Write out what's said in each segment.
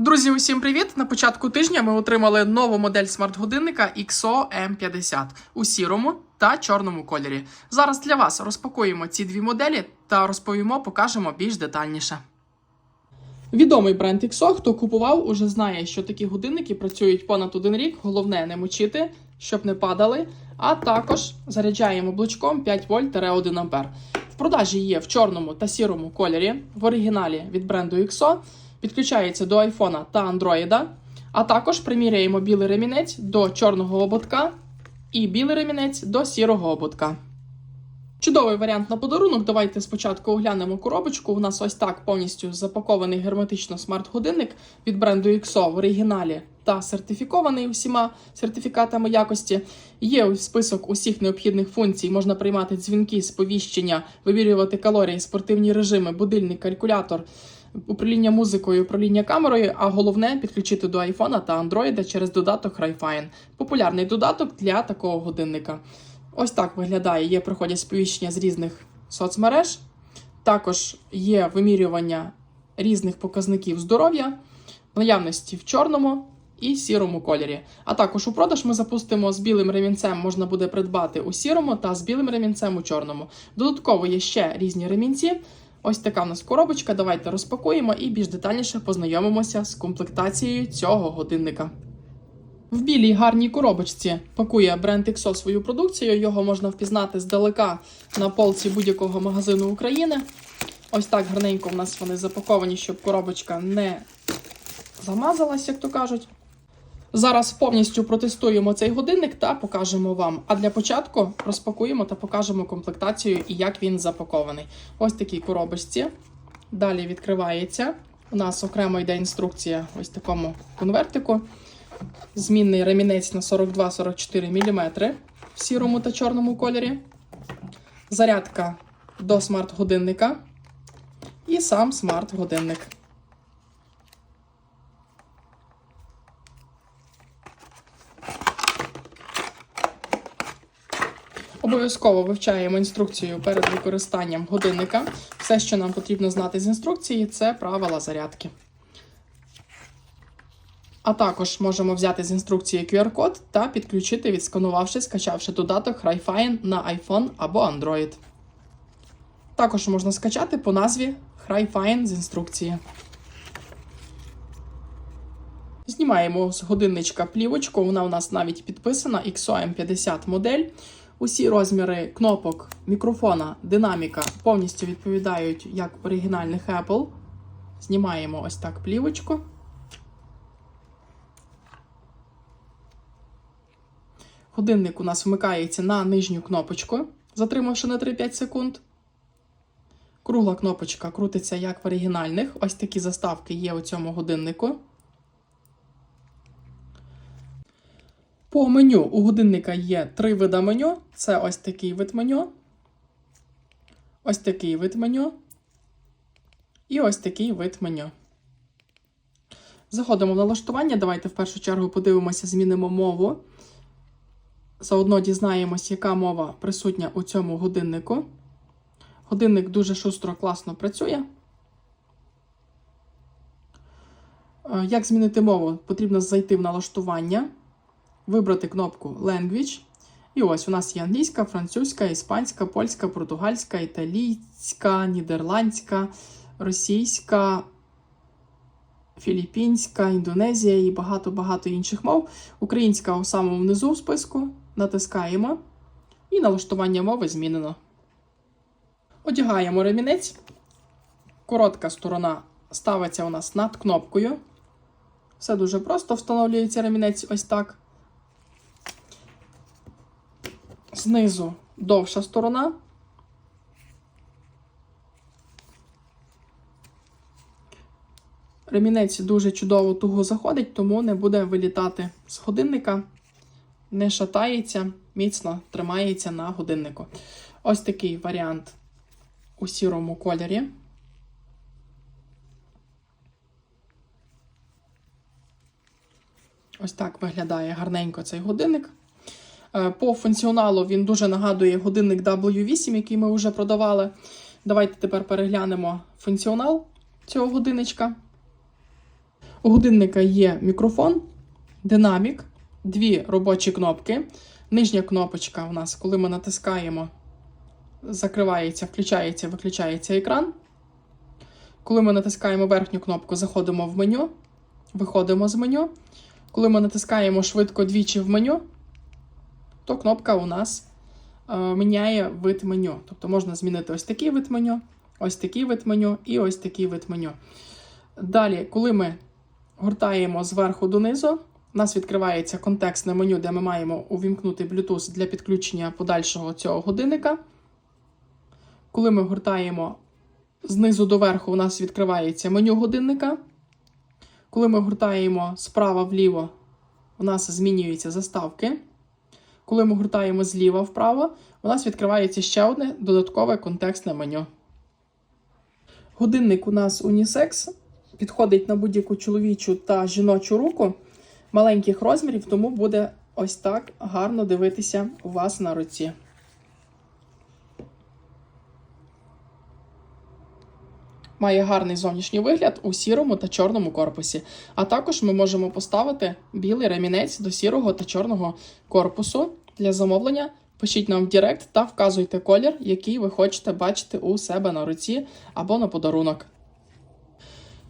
Друзі, усім привіт! На початку тижня ми отримали нову модель смарт-годинника XO M50 у сірому та чорному кольорі. Зараз для вас розпакуємо ці дві моделі та розповімо, покажемо більш детальніше. Відомий бренд XO, хто купував, уже знає, що такі годинники працюють понад один рік. Головне не мочити, щоб не падали. А також заряджаємо блочком 5 вольт 1 ампер. В продажі є в чорному та сірому кольорі, в оригіналі від бренду XO. Підключається до айфона та андроїда. А також приміряємо білий ремінець до чорного ободка і білий ремінець до сірого ободка. Чудовий варіант на подарунок. Давайте спочатку оглянемо коробочку. У нас ось так повністю запакований герметично смарт-годинник від бренду XO в оригіналі та сертифікований усіма сертифікатами якості. Є список усіх необхідних функцій. Можна приймати дзвінки, сповіщення, вимірювати калорії, спортивні режими, будильник, калькулятор. Управління музикою, управління камерою, а головне підключити до айфона та андроїда через додаток Rayfine. Популярний додаток для такого годинника. Ось так виглядає. Є приходять сповіщення з різних соцмереж. Також є вимірювання різних показників здоров'я, наявності в чорному і сірому кольорі. А також у продаж ми запустимо з білим ремінцем, можна буде придбати у сірому та з білим ремінцем у чорному. Додатково є ще різні ремінці. Ось така в нас коробочка. Давайте розпакуємо і більш детальніше познайомимося з комплектацією цього годинника. В білій гарній коробочці пакує бренд XO свою продукцію. Його можна впізнати здалека на полці будь-якого магазину України. Ось так гарненько в нас вони запаковані, щоб коробочка не замазалась, як то кажуть. Зараз повністю протестуємо цей годинник та покажемо вам. А для початку розпакуємо та покажемо комплектацію і як він запакований. Ось такій коробочці. Далі відкривається. У нас окремо йде інструкція ось такому конвертику. Змінний ремінець на 42-44 мм в сірому та чорному кольорі. Зарядка до смарт-годинника. І сам смарт-годинник. Обов'язково вивчаємо інструкцію перед використанням годинника. Все, що нам потрібно знати з інструкції, це правила зарядки. А також можемо взяти з інструкції QR-код та підключити, відсканувавши, скачавши додаток Rayfine на iPhone або Android. Також можна скачати по назві Rayfine з інструкції. Знімаємо з годинничка плівочку, вона у нас навіть підписана XOM50 модель. Усі розміри кнопок, мікрофона, динаміка повністю відповідають як оригінальних Apple. Знімаємо ось так плівочку. Годинник у нас вмикається на нижню кнопочку, затримавши на 3-5 секунд. Кругла кнопочка крутиться як в оригінальних. Ось такі заставки є у цьому годиннику. По меню у годинника є три види меню. Це ось такий вид меню, ось такий вид меню і ось такий вид меню. Заходимо в налаштування. Давайте в першу чергу подивимося, змінимо мову. Заодно дізнаємось, яка мова присутня у цьому годиннику. Годинник дуже шустро, класно працює. Е, Як змінити мову? Потрібно зайти в налаштування, вибрати кнопку Language. І ось у нас є англійська, французька, іспанська, польська, португальська, італійська, нідерландська, російська, філіппінська, індонезія і багато-багато інших мов. Українська у самому внизу в списку. Натискаємо. І налаштування мови змінено. Одягаємо ремінець. Коротка сторона ставиться у нас над кнопкою. Все дуже просто встановлюється ремінець ось так. Знизу довша сторона. Ремінець дуже чудово туго заходить, тому не буде вилітати з годинника, не шатається, міцно тримається на годиннику. Ось такий варіант у сірому кольорі. Ось так виглядає гарненько цей годинник. Е, По функціоналу він дуже нагадує годинник W8, який ми вже продавали. Давайте тепер переглянемо функціонал цього годинничка. У годинника є мікрофон, динамік, дві робочі кнопки. Нижня кнопочка у нас, коли ми натискаємо, закривається, включається, виключається екран. Коли ми натискаємо верхню кнопку, заходимо в меню, виходимо з меню. Коли ми натискаємо швидко двічі в меню, то кнопка у нас е, міняє вид меню. Тобто можна змінити ось такий вид меню, ось такий вид меню і ось такий вид меню. Далі, коли ми гуртаємо зверху донизу, у нас відкривається контекстне меню, де ми маємо увімкнути Bluetooth для підключення подальшого цього годинника. Коли ми гуртаємо знизу до верху, у нас відкривається меню годинника. Коли ми гуртаємо справа вліво, у нас змінюються заставки. Коли ми гуртаємо зліва вправо, у нас відкривається ще одне додаткове контекстне меню. Годинник у нас унісекс, підходить на будь-яку чоловічу та жіночу руку маленьких розмірів, тому буде ось так гарно дивитися у вас на руці. Має гарний зовнішній вигляд у сірому та чорному корпусі. А також ми можемо поставити білий ремінець до сірого та чорного корпусу для замовлення. Пишіть нам в Директ та вказуйте колір, який ви хочете бачити у себе на руці або на подарунок.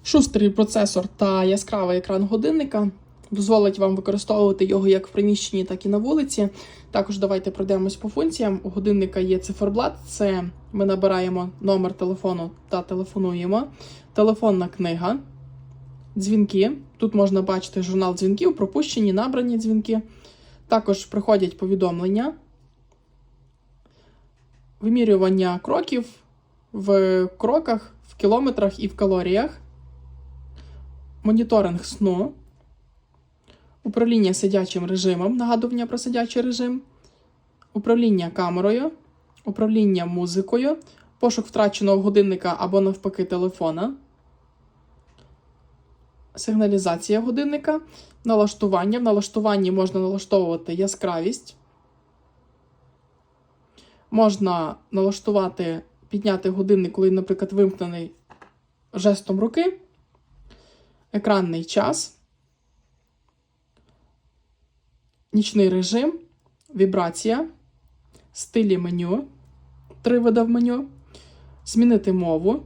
Шустрий процесор та яскравий екран годинника дозволить вам використовувати його як в приміщенні, так і на вулиці. Також давайте пройдемось по функціям. У годинника є циферблат, це ми набираємо номер телефону та телефонуємо. Телефонна книга, дзвінки. Тут можна бачити журнал дзвінків, пропущені, набрані дзвінки. Також приходять повідомлення, вимірювання кроків в кроках, в кілометрах і в калоріях, моніторинг сну, управління сидячим режимом, нагадування про сидячий режим, управління камерою, управління музикою, пошук втраченого годинника або навпаки телефона, сигналізація годинника, налаштування. В налаштуванні можна налаштовувати яскравість. Можна налаштувати, підняти годинник, коли, наприклад, вимкнений жестом руки, екранний час, нічний режим, вібрація, стилі меню, три вида в меню, змінити мову,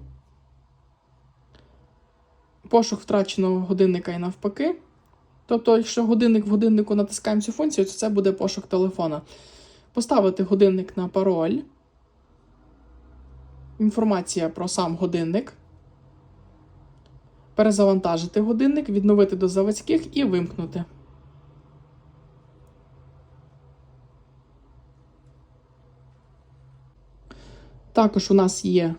пошук втраченого годинника і навпаки. Тобто, якщо годинник в годиннику натискаємо цю функцію, то це буде пошук телефона. Поставити годинник на пароль. Інформація про сам годинник. Перезавантажити годинник, відновити до заводських і вимкнути. Також у нас є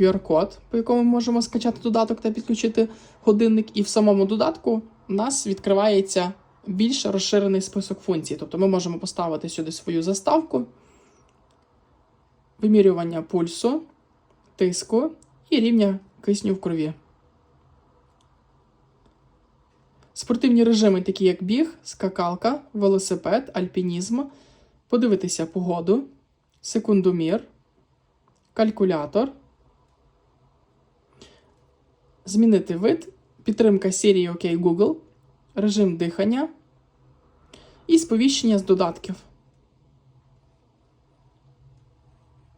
QR-код, по якому ми можемо скачати додаток та підключити годинник. І в самому додатку у нас відкривається більш розширений список функцій. Тобто ми можемо поставити сюди свою заставку, вимірювання пульсу, тиску і рівня кисню в крові. Спортивні режими, такі як біг, скакалка, велосипед, альпінізм, подивитися погоду, секундомір, калькулятор, змінити вид, підтримка Siri OK Google, режим дихання і сповіщення з додатків.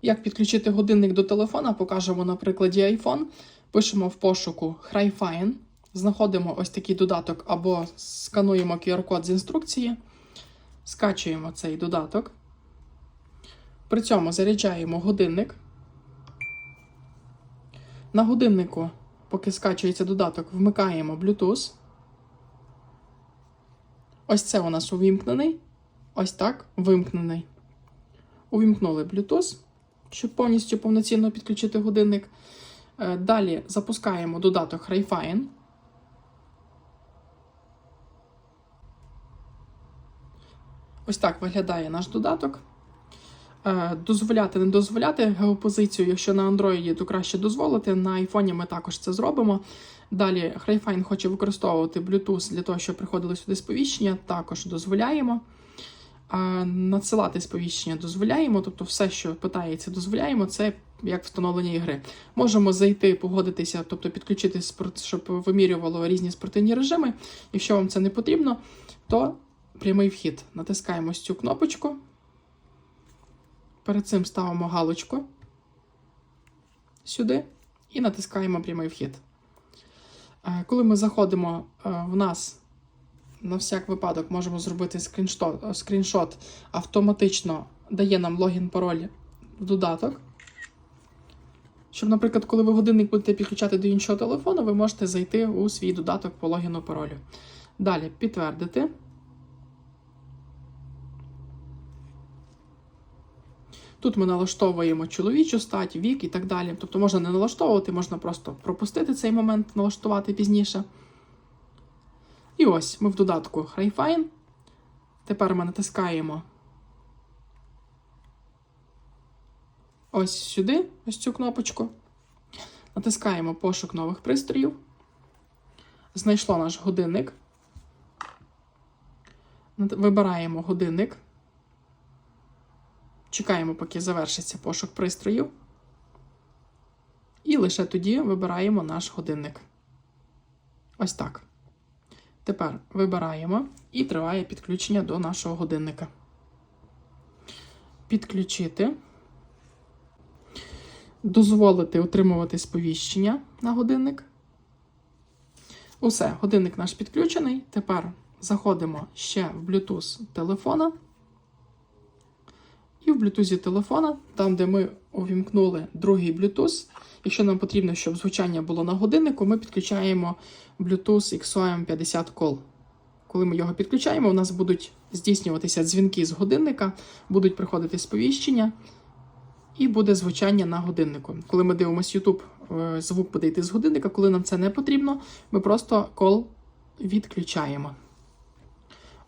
Як підключити годинник до телефона, покажемо на прикладі iPhone. Пишемо в пошуку HiFine, знаходимо ось такий додаток або скануємо QR-код з інструкції, скачуємо цей додаток. При цьому заряджаємо годинник. На годиннику, поки скачується додаток, вмикаємо Bluetooth. Ось це у нас увімкнений. Ось так вимкнений. Увімкнули Bluetooth, щоб повністю повноцінно підключити годинник. Е, Далі запускаємо додаток Rayfine. Ось так виглядає наш додаток. Е, Дозволяти, не дозволяти геопозицію, якщо на Android, то краще дозволити. На iPhone ми також це зробимо. Далі HiFine хоче використовувати Bluetooth для того, щоб приходили сюди сповіщення, також дозволяємо. Надсилати сповіщення дозволяємо, тобто все, що питається, дозволяємо. Це як встановлення ігри. Можемо зайти, погодитися, тобто підключити спорт, щоб вимірювало різні спортивні режими. Якщо вам це не потрібно, то прямий вхід. Натискаємо цю кнопочку. Перед цим ставимо галочку сюди і натискаємо прямий вхід. Е, Коли ми заходимо е, в нас, на всяк випадок, можемо зробити скріншот, скріншот автоматично дає нам логін пароль в додаток. Щоб, наприклад, коли ви годинник будете підключати до іншого телефону, ви можете зайти у свій додаток по логіну паролю. Далі підтвердити. Тут ми налаштовуємо чоловічу стать, вік і так далі. Тобто можна не налаштовувати, можна просто пропустити цей момент, налаштувати пізніше. І ось ми в додатку HiFine. Тепер ми натискаємо ось сюди, ось цю кнопочку. Натискаємо пошук нових пристроїв. Знайшло наш годинник. Вибираємо годинник. Чекаємо, поки завершиться пошук пристроїв. І лише тоді вибираємо наш годинник. Ось так. Тепер вибираємо і триває підключення до нашого годинника. Підключити. Дозволити отримувати сповіщення на годинник. Усе, годинник наш підключений. Тепер заходимо ще в Bluetooth телефона. І в Bluetooth телефона, там, де ми увімкнули другий Bluetooth, якщо нам потрібно, щоб звучання було на годиннику, ми підключаємо Bluetooth XOM 50 Call. Коли ми його підключаємо, у нас будуть здійснюватися дзвінки з годинника, будуть приходити сповіщення, і буде звучання на годиннику. Коли ми дивимося YouTube, е, звук буде йти з годинника. Коли нам це не потрібно, ми просто кол відключаємо.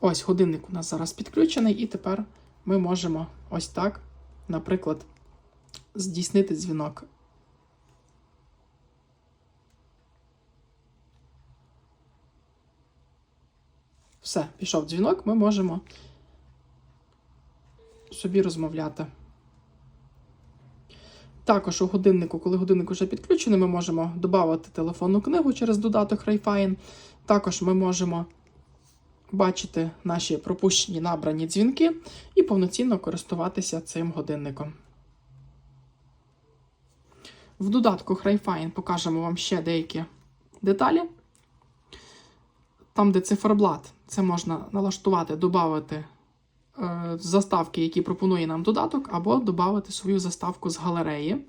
Ось годинник у нас зараз підключений, і тепер ми можемо ось так, наприклад, здійснити дзвінок. Все, пішов дзвінок, ми можемо собі розмовляти. Також у годиннику, коли годинник вже підключений, ми можемо додати телефонну книгу через додаток Rayfine. Також ми можемо бачити наші пропущені набрані дзвінки і повноцінно користуватися цим годинником. В додатку Rayfine покажемо вам ще деякі деталі. Там, де циферблат, це можна налаштувати, додати е, заставки, які пропонує нам додаток, або додати свою заставку з галереї.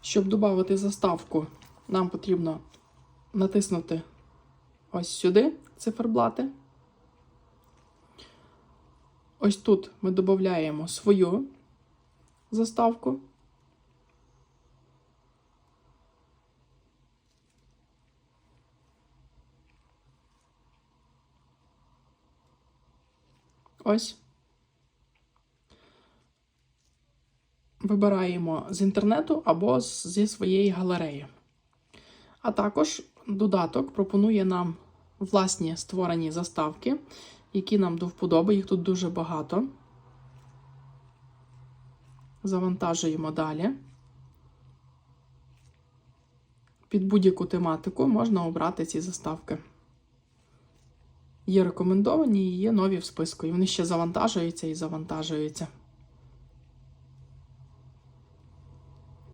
Щоб додати заставку, нам потрібно натиснути ось сюди циферблати. Ось тут ми додаємо свою заставку. Ось. Вибираємо з інтернету або зі своєї галереї. А також додаток пропонує нам власні створені заставки, які нам до вподоби. Їх тут дуже багато. Завантажуємо далі. Під будь-яку тематику можна обрати ці заставки. Є рекомендовані і є нові в списку. І вони ще завантажуються і завантажуються.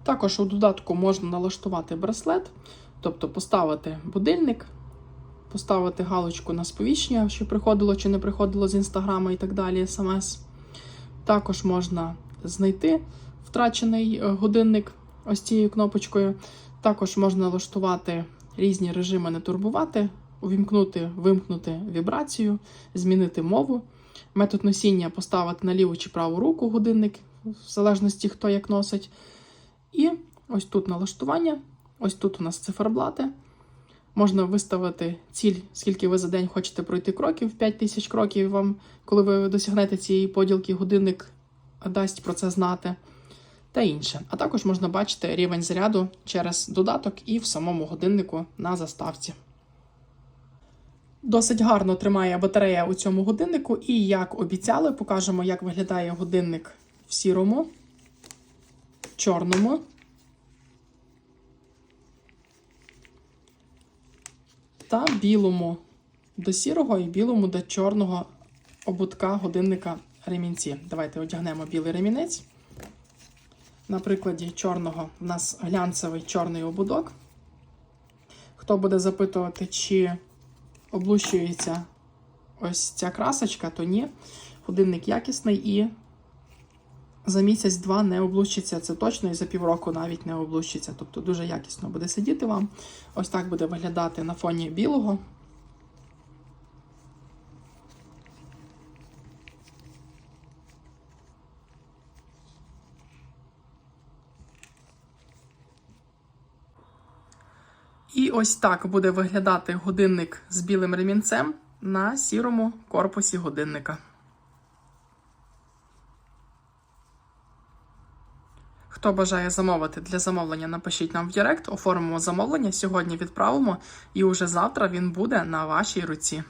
Також у додатку можна налаштувати браслет, тобто поставити будильник, поставити галочку на сповіщення, що приходило чи не приходило з інстаграма і так далі, смс. Також можна знайти втрачений е, годинник ось цією кнопочкою. Також можна налаштувати різні режими не турбувати, увімкнути, вимкнути вібрацію, змінити мову. Метод носіння поставити на ліву чи праву руку годинник, в залежності хто як носить. І ось тут налаштування, ось тут у нас циферблати. Можна виставити ціль, скільки ви за день хочете пройти кроків, 5 тисяч кроків вам, коли ви досягнете цієї поділки, годинник дасть про це знати. Та інше. А також можна бачити рівень заряду через додаток і в самому годиннику на заставці. Досить гарно тримає батарея у цьому годиннику, і як обіцяли, покажемо, як виглядає годинник в сірому, чорному та білому до сірого і білому до чорного ободка годинника ремінці. Давайте одягнемо білий ремінець. На прикладі чорного в нас глянцевий чорний ободок. Хто буде запитувати, чи облущується ось ця красочка, то ні. Годинник якісний і за місяць-два не облущиться. Це точно, і за півроку навіть не облущиться. Тобто дуже якісно буде сидіти вам. Ось так буде виглядати на фоні білого. І ось так буде виглядати годинник з білим ремінцем на сірому корпусі годинника. Хто бажає замовити для замовлення, напишіть нам в Директ, оформимо замовлення, сьогодні відправимо, і уже завтра він буде на вашій руці.